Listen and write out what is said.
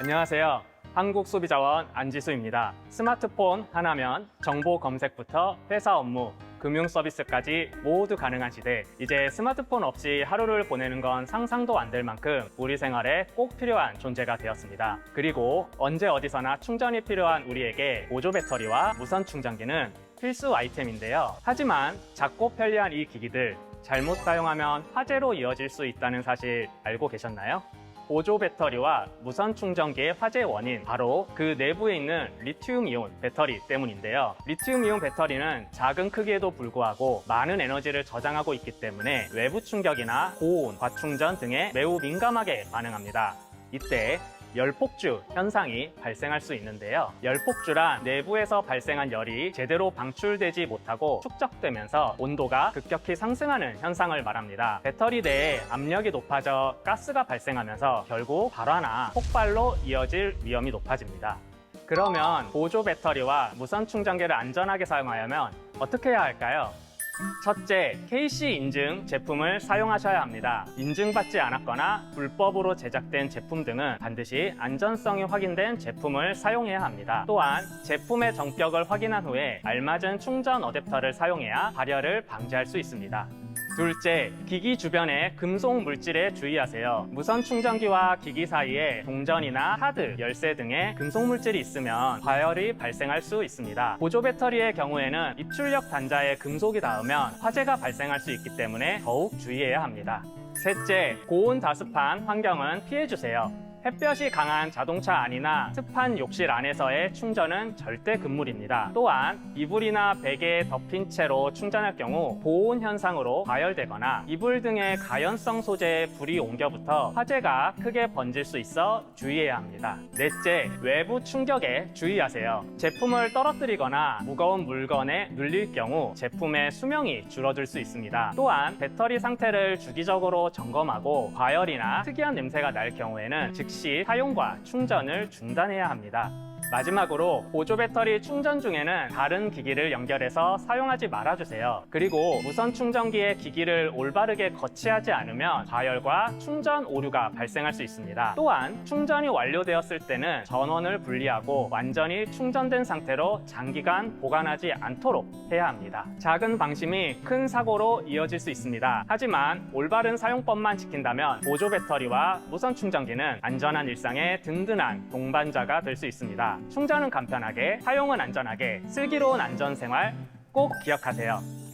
안녕하세요. 한국소비자원 안지수입니다. 스마트폰 하나면 정보 검색부터 회사 업무, 금융 서비스까지 모두 가능한 시대. 이제 스마트폰 없이 하루를 보내는 건 상상도 안 될 만큼 우리 생활에 꼭 필요한 존재가 되었습니다. 그리고 언제 어디서나 충전이 필요한 우리에게 보조 배터리와 무선 충전기는 필수 아이템인데요. 하지만 작고 편리한 이 기기들 잘못 사용하면 화재로 이어질 수 있다는 사실 알고 계셨나요? 보조 배터리와 무선 충전기의 화재 원인 바로 그 내부에 있는 리튬 이온 배터리 때문인데요. 리튬 이온 배터리는 작은 크기에도 불구하고 많은 에너지를 저장하고 있기 때문에 외부 충격이나 고온, 과충전 등에 매우 민감하게 반응합니다. 이때 열폭주 현상이 발생할 수 있는데요. 열폭주란 내부에서 발생한 열이 제대로 방출되지 못하고 축적되면서 온도가 급격히 상승하는 현상을 말합니다. 배터리 내에 압력이 높아져 가스가 발생하면서 결국 발화나 폭발로 이어질 위험이 높아집니다. 그러면 보조 배터리와 무선 충전기를 안전하게 사용하려면 어떻게 해야 할까요? 첫째, KC 인증 제품을 사용하셔야 합니다. 인증받지 않았거나 불법으로 제작된 제품 등은 반드시 안전성이 확인된 제품을 사용해야 합니다. 또한 제품의 정격을 확인한 후에 알맞은 충전 어댑터를 사용해야 발열을 방지할 수 있습니다. 둘째, 기기 주변의 금속 물질에 주의하세요. 무선 충전기와 기기 사이에 동전이나 하드, 열쇠 등의 금속 물질이 있으면 과열이 발생할 수 있습니다. 보조 배터리의 경우에는 입출력 단자에 금속이 닿으면 화재가 발생할 수 있기 때문에 더욱 주의해야 합니다. 셋째, 고온 다습한 환경은 피해주세요. 햇볕이 강한 자동차 안이나 습한 욕실 안에서의 충전은 절대 금물입니다. 또한 이불이나 베개에 덮인 채로 충전할 경우 보온 현상으로 과열되거나 이불 등의 가연성 소재에 불이 옮겨붙어 화재가 크게 번질 수 있어 주의해야 합니다. 넷째, 외부 충격에 주의하세요. 제품을 떨어뜨리거나 무거운 물건에 눌릴 경우 제품의 수명이 줄어들 수 있습니다. 또한 배터리 상태를 주기적으로 점검하고 과열이나 특이한 냄새가 날 경우에는 즉시 사용과 충전을 중단해야 합니다. 마지막으로 보조 배터리 충전 중에는 다른 기기를 연결해서 사용하지 말아주세요. 그리고 무선 충전기의 기기를 올바르게 거치하지 않으면 과열과 충전 오류가 발생할 수 있습니다. 또한 충전이 완료되었을 때는 전원을 분리하고 완전히 충전된 상태로 장기간 보관하지 않도록 해야 합니다. 작은 방심이 큰 사고로 이어질 수 있습니다. 하지만 올바른 사용법만 지킨다면 보조 배터리와 무선 충전기는 안전한 일상의 든든한 동반자가 될 수 있습니다. 충전은 간편하게, 사용은 안전하게, 슬기로운 안전 생활 꼭 기억하세요.